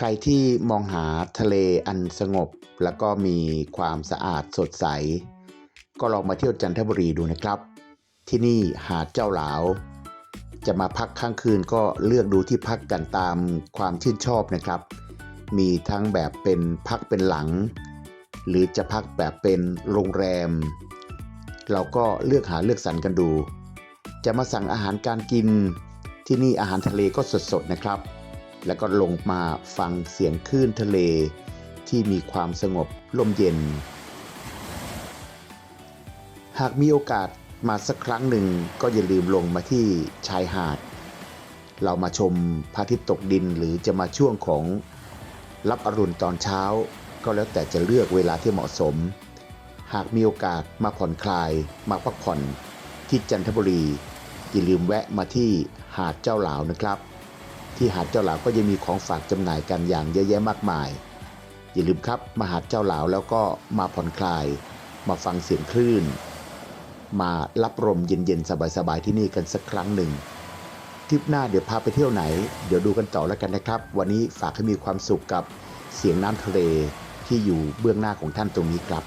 ใครที่มองหาทะเลอันสงบ แล้วก็มีความสะอาดสดใส ก็ลองมาเที่ยวจันทบุรีดูนะครับ ที่นี่หาดเจ้าหลาว จะมาพักค้างคืนก็เลือกดูที่พักกันตามความชื่นชอบนะครับ มีทั้งแบบเป็นพักเป็นหลัง หรือจะพักแบบเป็นโรงแรม เราก็เลือกหาเลือกสรรกันดู จะมาสั่งอาหารการกิน ที่นี่อาหารทะเลก็สดๆนะครับ แล้วก็ลงมาฟังเสียงคลื่นทะเล ที่มีความสงบลมเย็น หากมีโอกาสมาสักครั้งหนึ่งก็อย่าลืมลงมาที่ชายหาด เรามาชมพระอาทิตย์ตกดินหรือจะมาช่วงของรับอรุณตอนเช้า ก็แล้วแต่จะเลือกเวลาที่เหมาะสม หากมีโอกาสมาผ่อนคลาย มาพักผ่อนที่จันทบุรีอย่าลืมแวะมาที่หาดเจ้าหลาวนะครับ ที่หาดเจ้าหลาวก็ยังมีของฝากจำหน่ายกันอย่างเยอะแยะมากมาย อย่าลืมครับมาหาดเจ้าหลาวแล้วก็มาผ่อนคลาย มาฟังเสียงคลื่น มารับลมเย็นๆสบายๆที่นี่กันสักครั้งหนึ่งทริปหน้าเดี๋ยวพาไปเที่ยวไหน เดี๋ยวดูกันต่อแล้วกันนะครับ วันนี้ฝากให้มีความสุขกับเสียงน้ำทะเลที่อยู่เบื้องหน้าของท่านตรงนี้ครับ